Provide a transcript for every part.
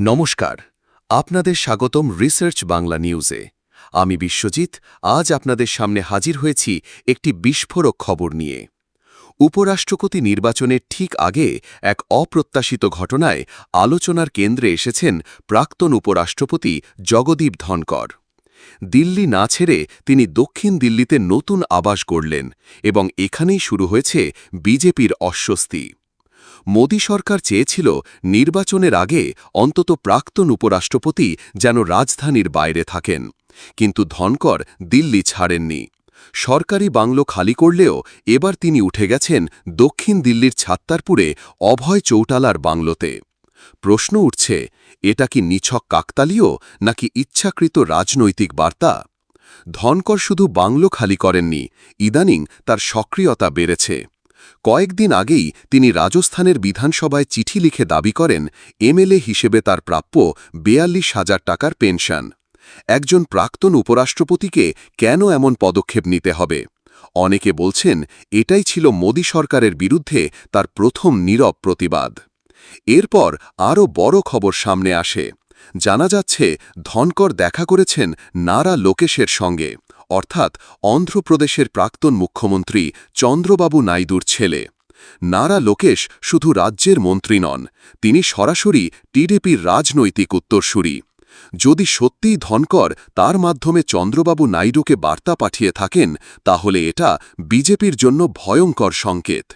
নমস্কার, আপনাদের স্বাগতম রিসার্চ বাংলা নিউজে। আমি বিশ্বজিৎ, আজ আপনাদের সামনে হাজির হয়েছি একটি বিস্ফোরক খবর নিয়ে। উপরাষ্ট্রপতি নির্বাচনের ঠিক আগে এক অপ্রত্যাশিত ঘটনায় আলোচনার কেন্দ্রে এসেছেন প্রাক্তন উপরাষ্ট্রপতি জগদীপ ধনকর। দিল্লি না ছেড়ে তিনি দক্ষিণ দিল্লিতে নতুন আবাস গড়লেন এবং এখানেই শুরু হয়েছে বিজেপির অস্বস্তি। মোদী সরকার চেয়েছিল নির্বাচনের আগে অন্তত প্রাক্তন উপরাষ্ট্রপতি যেন রাজধানীর বাইরে থাকেন। কিন্তু ধনকর দিল্লি ছাড়েননি। সরকারি বাংলো খালি করলেও এবার তিনি উঠে গেছেন দক্ষিণ দিল্লির ছাত্তারপুরে অভয় চৌটালার বাংলোতে। প্রশ্ন উঠছে, এটা কি নিছক কাকতালীয় নাকি ইচ্ছাকৃত রাজনৈতিক বার্তা? ধনকর শুধু বাংলো খালি করেননি, ইদানিং তার সক্রিয়তা বেড়েছে। কয়েকদিন আগেই তিনি রাজস্থানের বিধানসভায় চিঠি লিখে দাবি করেন, এমএলএ হিসেবে তার প্রাপ্য বেয়াল্লিশ হাজার টাকার পেনশন। একজন প্রাক্তন উপরাষ্ট্রপতিকে কেন এমন পদক্ষেপ নিতে হবে? অনেকে বলছেন, এটাই ছিল মোদী সরকারের বিরুদ্ধে তার প্রথম নীরব প্রতিবাদ। এরপর আরও বড় খবর সামনে আসে। জানা যাচ্ছে, ধনকর দেখা করেছেন নারা লোকেশের সঙ্গে। অর্থাৎ অন্ধ্রপ্রদেশের প্রাক্তন মুখ্যমন্ত্রী চন্দ্রবাবু নাইডুর ছেলে। নারা লোকেশ শুধু রাজ্যের মন্ত্রী নন, তিনি সরাসরি টিডিপির রাজনৈতিক উত্তরসূরি। যদি সত্যিই ধনকর, তার মাধ্যমে চন্দ্রবাবু নাইডুকে বার্তা পাঠিয়ে থাকেন, তাহলে এটা বিজেপির জন্য ভয়ঙ্কর সংকেত।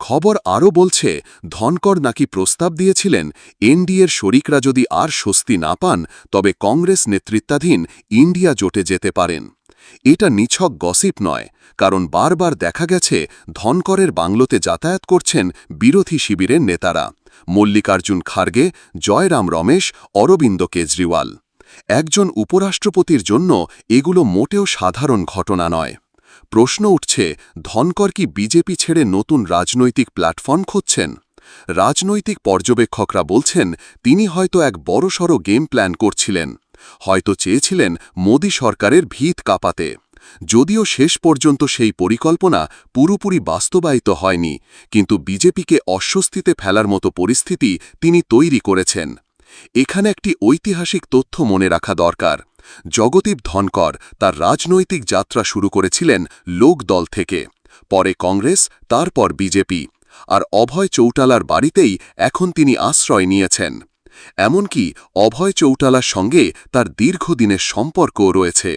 খবর আরও বলছে, ধনকর নাকি প্রস্তাব দিয়েছিলেন, এনডিএর শরিকরা যদি আর স্বস্তি না পান, তবে কংগ্রেস নেতৃত্বাধীন ইন্ডিয়া জোটে যেতে পারেন। এটা নিছক গসিপ নয়, কারণ বারবার দেখা গেছে ধনকরের বাংলোতে যাতায়াত করছেন বিরোধী শিবিরের নেতারা। মল্লিকার্জুন খার্গে, জয়রাম রমেশ, অরবিন্দ কেজরিওয়াল। একজন উপরাষ্ট্রপতির জন্য এগুলো মোটেও সাধারণ ঘটনা নয়। প্রশ্ন উঠছে, ধনকর কি বিজেপি ছেড়ে নতুন রাজনৈতিক প্ল্যাটফর্ম খুঁজছেন? রাজনৈতিক পর্যবেক্ষকরা বলছেন, তিনি হয়তো এক বড়সড় গেম প্ল্যান করছিলেন। হয়তো চেয়েছিলেন মোদী সরকারের ভিত কাঁপাতে। যদিও শেষ পর্যন্ত সেই পরিকল্পনা পুরোপুরি বাস্তবায়িত হয়নি, কিন্তু বিজেপিকে অস্বস্তিতে ফেলার মতো পরিস্থিতি তিনি তৈরি করেছেন। এখানে একটি ঐতিহাসিক তথ্য মনে রাখা দরকার। জগদীপ ধনকর তার রাজনৈতিক যাত্রা শুরু করেছিলেন লোকদল থেকে। পরে কংগ্রেস, তারপর বিজেপি। আর অভয় চৌটালার বাড়িতেই এখন তিনি আশ্রয় নিয়েছেন। এমনকি অভয় চৌটালার সঙ্গে তার দীর্ঘদিনের সম্পর্কও রয়েছে।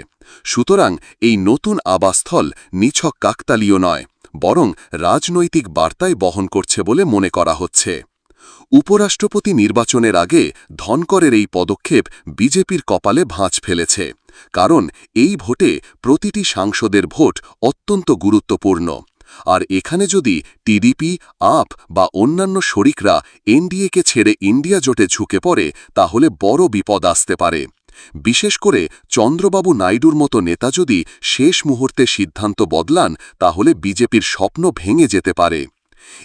সুতরাং এই নতুন আবাসস্থল নিছক কাকতালীয় নয়, বরং রাজনৈতিক বার্তায় বহন করছে বলে মনে করা হচ্ছে। উপরাষ্ট্রপতি নির্বাচনের আগে ধনকরের এই পদক্ষেপ বিজেপির কপালে ভাঁজ ফেলেছে, কারণ এই ভোটে প্রতিটি সাংসদের ভোট অত্যন্ত গুরুত্বপূর্ণ। আর এখানে যদি টিডিপি, আপ বা অন্যান্য শরিকরা এনডিএকে ছেড়ে ইন্ডিয়া জোটে ঝুঁকে পড়ে, তাহলে বড় বিপদ আসতে পারে। বিশেষ করে চন্দ্রবাবু নাইডুর মতো নেতা যদি শেষ মুহূর্তে সিদ্ধান্ত বদলান, তাহলে বিজেপির স্বপ্ন ভেঙে যেতে পারে।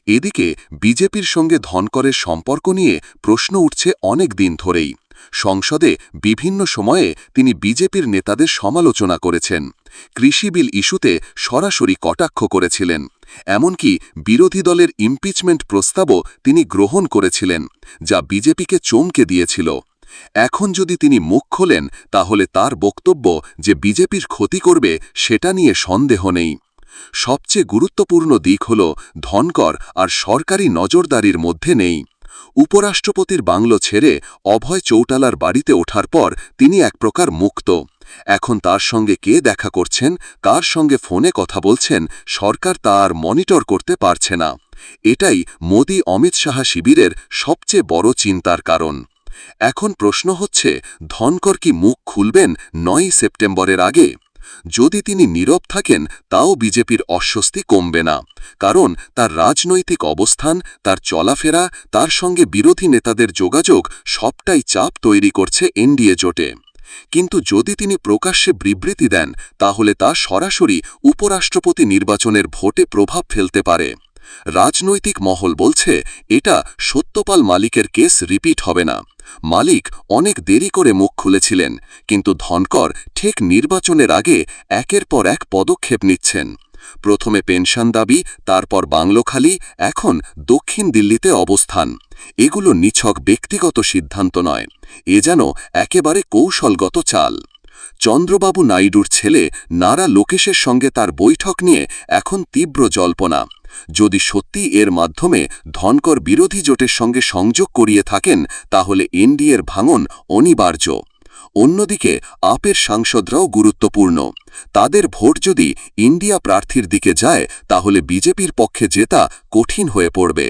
এদিকে বিজেপির সঙ্গে ধনকরের সম্পর্ক নিয়ে প্রশ্ন উঠছে অনেক দিন ধরেই। সংসদে বিভিন্ন সময়ে তিনি বিজেপির নেতাদের সমালোচনা করেছেন। কৃষি বিল ইস্যুতে সরাসরি কটাক্ষ করেছিলেন। এমনকি বিরোধী দলের ইমপিচমেন্ট প্রস্তাবও তিনি গ্রহণ করেছিলেন, যা বিজেপিকে চমকে দিয়েছিল। এখন যদি তিনি মুখ খোলেন, তাহলে তার বক্তব্য যে বিজেপির ক্ষতি করবে, সেটা নিয়ে সন্দেহ নেই। সবচেয়ে গুরুত্বপূর্ণ দিক হল ধনকর আর সরকারি নজরদারির মধ্যে নেই। উপরাষ্ট্রপতির বাংলো ছেড়ে অভয় চৌটালার বাড়িতে ওঠার পর তিনি এক প্রকার মুক্ত। এখন তার সঙ্গে কে দেখা করছেন, কার সঙ্গে ফোনে কথা বলছেন, সরকার তা আর মনিটর করতে পারছে না। এটাই মোদী অমিত শাহ শিবিরের সবচেয়ে বড় চিন্তার কারণ। এখন প্রশ্ন হচ্ছে, ধনকর কি মুখ খুলবেন নয় সেপ্টেম্বরের আগে? যদি তিনি নীরব থাকেন, তাও বিজেপির অস্বস্তি কমবে না। কারণ তার রাজনৈতিক অবস্থান, তার চলাফেরা, তার সঙ্গে বিরোধী নেতাদের যোগাযোগ সবটাই চাপ তৈরি করছে এনডিএ জোটে। কিন্তু যদি তিনি প্রকাশ্যে বিবৃতি দেন, তাহলে তা সরাসরি উপরাষ্ট্রপতি নির্বাচনের ভোটে প্রভাব ফেলতে পারে। রাজনৈতিক মহল বলছে, এটা সত্যপাল মালিকের কেস রিপিট হবে না। মালিক অনেক দেরি করে মুখ খুলেছিলেন, কিন্তু ধনকর ঠিক নির্বাচনের আগে একের পর এক পদক্ষেপ নিচ্ছেন। প্রথমে পেনশন দাবি, তারপর বাংলোখালি এখন দক্ষিণ দিল্লিতে অবস্থান। এগুলো নিছক ব্যক্তিগত সিদ্ধান্ত নয়, এ যেন একেবারে কৌশলগত চাল। চন্দ্রবাবু নাইডুর ছেলে নারা লোকেশের সঙ্গে তার বৈঠক নিয়ে এখন তীব্র জল্পনা। যদি সত্যি এর মাধ্যমে ধনকর বিরোধী জোটের সঙ্গে সংযোগ করিয়ে থাকেন, তাহলে এনডিএর ভাঙন অনিবার্য। অন্যদিকে, আপের সাংসদরাও গুরুত্বপূর্ণ। তাদের ভোট যদি ইন্ডিয়া প্রার্থীর দিকে যায়, তাহলে বিজেপির পক্ষে জেতা কঠিন হয়ে পড়বে।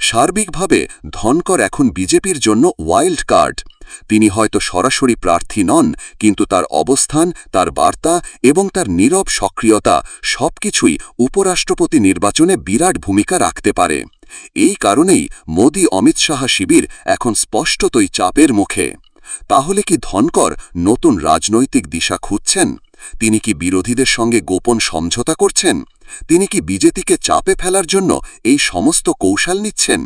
সার্বিকভাবে ধনকর এখন বিজেপির জন্য ওয়াইল্ড কার্ড। তিনি হয়তো সরাসরি প্রার্থী নন, কিন্তু তার অবস্থান, তার বার্তা এবং তার নীরব সক্রিয়তা সবকিছুই উপরাষ্ট্রপতি নির্বাচনে বিরাট ভূমিকা রাখতে পারে। এই কারণেই মোদি অমিত শাহা শিবির এখন স্পষ্টতই চাপের মুখে। তাহলে কি ধনকর নতুন রাজনৈতিক দিশা খুঁজছেন? তিনি কি বিরোধীদের সঙ্গে গোপন সমঝোতা করছেন? তিনি কি বিজেপিকে চাপে ফেলার জন্য এই সমস্ত কৌশল নিচ্ছেন?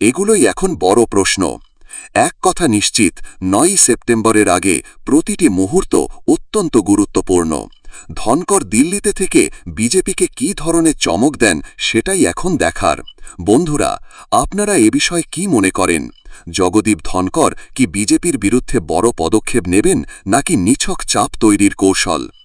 এগুলোই এখন বড় প্রশ্ন। এক কথা নিশ্চিত, নয়ই সেপ্টেম্বরের আগে প্রতিটি মুহূর্ত অত্যন্ত গুরুত্বপূর্ণ। ধনকর দিল্লিতে থেকে বিজেপিকে কি ধরনের চমক দেন, সেটাই এখন দেখার। বন্ধুরা, আপনারা এ বিষয়ে কি মনে করেন? জগদীপ ধনকর কি বিজেপির বিরুদ্ধে বড় পদক্ষেপ নেবেন, নাকি নিছক চাপ তৈরির কৌশল?